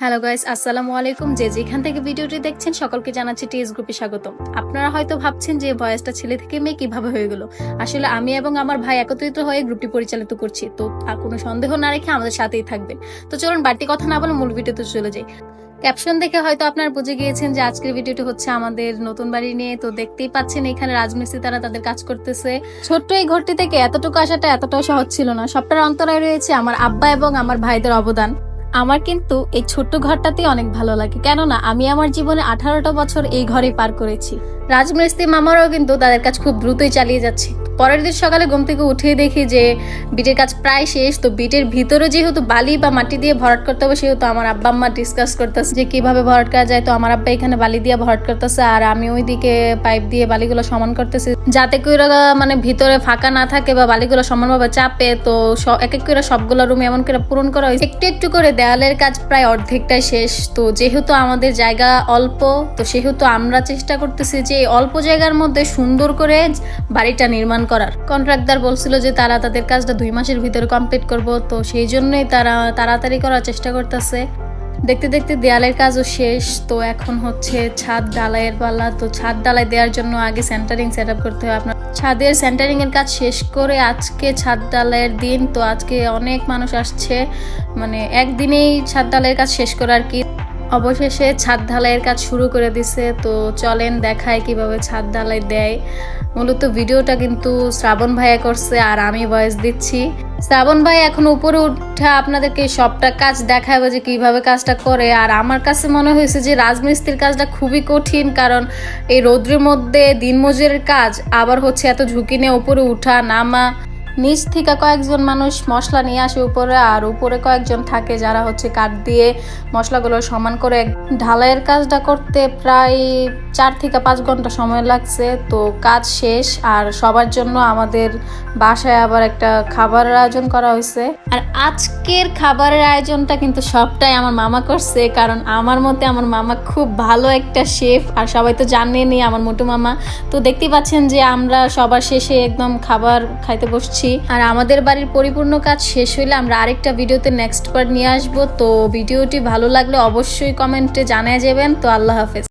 Hello guys আসসালামু আলাইকুম। যে যেখান থেকে ভিডিওটি দেখছেন, সকলকে জানাচ্ছি টিএস গ্রুপে স্বাগতম। আপনারা হয়তো ভাবছেন যে ভয়েসটা ছেলে থেকে মেয়ে কীভাবে হয়ে গেল? আসলে আমি এবং আমার ভাই একত্রিত হয়ে গ্রুপটি পরিচালিত করছি। তো আর কোনো সন্দেহ না রেখে আমাদের সাথেই থাকবেন। তো চলুন বাড়তি কথা না বলে মূল ভিডিওতে চলে যাই। ক্যাপশন দেখে হয়তো আপনারা বুঝে গিয়েছেন যে আজকের ভিডিওটি হচ্ছে আমাদের নতুন বাড়ি নিয়ে। তো দেখতেই পাচ্ছেন এখানে রাজমিস্ত্রি তারা তাদের কাজ করতেছে। ছোট্ট এই ঘরটি থেকে এতটুকু আসাটা এতটাও সহজ ছিল না। সবটার অন্তরায় রয়েছে আমার আব্বা এবং আমার ভাইদের অবদান। আমার কিন্তু এই ছোট্ট ঘরটাতেই অনেক ভালো লাগে। কেননা আমি আমার জীবনে আঠারোটা বছর এই ঘরে পার করেছি। রাজমিস্ত্রি মামারাও কিন্তু তাদের কাজ খুব দ্রুতই চালিয়ে যাচ্ছে। পরের দিন সকালে ঘুম থেকে উঠে দেখি যে বিটের কাজ প্রায় শেষ, তো বিটের ভিতরে যেহেতু বালি বা মাটি দিয়ে ভরাট করতে হবে, সেহেতু আমার আব্বা আম্মা ডিসকাস করতেছে যে কীভাবে ভরাট করা যায়। তো আমার আব্বা এখানে বালি দিয়ে ভরাট করতেছে, আর আমি ওইদিকে পাইপ দিয়ে বালিগুলো সমান করতেছি যাতে করে মানে ভিতরে ফাঁকা না থাকে বা বালিগুলো সমানভাবে চাপে, তো এক এক করে সবগুলো রুম এমন করে পূরণ করা হয়েছে। একটু একটু করে দেয়ালের কাজ প্রায় অর্ধেকটাই শেষ। তো যেহেতু আমাদের জায়গা অল্প, তো সেহেতু আমরা চেষ্টা করতেছি যে অল্প জায়গার মধ্যে সুন্দর করে বাড়িটা নির্মাণ করার। কন্ট্রাক্টর বলছিল যে তারা তাদের কাজটা দুই মাসের ভিতরে কমপ্লিট করব, তো সেই জন্যই তারা তাড়াতাড়ি করার চেষ্টা করতেছে। দেখতে দেখতে দেয়ালের কাজও শেষ, তো এখন হচ্ছে ছাদ ডালাইয়ের পাল্লা তো ছাদ ডালাই দেওয়ার জন্য আগে সেন্টারিং সেট করতে হবে আপনার ছাদের সেন্টারিং এর কাজ শেষ করে আজকে ছাদ ডালাইয়ের দিন, তো আজকে অনেক মানুষ আসছে। মানে একদিনেই ছাদ ডালাইয়ের কাজ শেষ করে আর কি অবশেষে ছাদ ঢালাইয়ের কাজ শুরু করে দিছে। তো চলেন দেখায় কীভাবে ছাদ ঢালাই দেয়। মূলত ভিডিওটা কিন্তু শ্রাবণ ভাইয়া করছে আর আমি ভয়েস দিচ্ছি। শ্রাবণ ভাই, এখন উপরে উঠে আপনাদেরকে সবটা কাজ দেখাবে যে কীভাবে কাজটা করে। আর আমার কাছে মনে হয়েছে যে রাজমিস্ত্রির কাজটা খুবই কঠিন, কারণ এই রৌদ্রের মধ্যে দিনমজুরের কাজ আবার হচ্ছে এত ঝুঁকি নিয়ে উপরে উঠা, নামা। নিচ থেকে কয়েকজন মানুষ মশলা নিয়ে আসে উপরে, আর উপরে কয়েকজন থাকে যারা হচ্ছে কাঠ দিয়ে মশলাগুলো সমান করে ঢালাইয়ের কাজটা করতে প্রায় চার থেকে পাঁচ ঘণ্টা সময় লাগছে। তো কাজ শেষ, আর সবার জন্য আমাদের বাসায় আবার একটা খাবারের আয়োজন করা হয়েছে। আর আজকের খাবারের আয়োজনটা কিন্তু সবটাই আমার মামা করছে, কারণ আমার মতে আমার মামা খুব ভালো একটা শেফ, আর সবাই তো জানেনি আমার মোটু মামা। তো দেখতেই পাচ্ছেন যে আমরা সবার শেষে একদম খাবার খাইতে বসছি। আর আমাদের বাড়ির পরিপূর্ণ কাজ শেষ হইলে আমরা আরেকটা ভিডিওতে নেক্সট পার্ট নিয়ে আসব। তো ভিডিওটি ভালো লাগলে অবশ্যই কমেন্টে জানিয়ে যাবেন। তো আল্লাহ হাফেজ।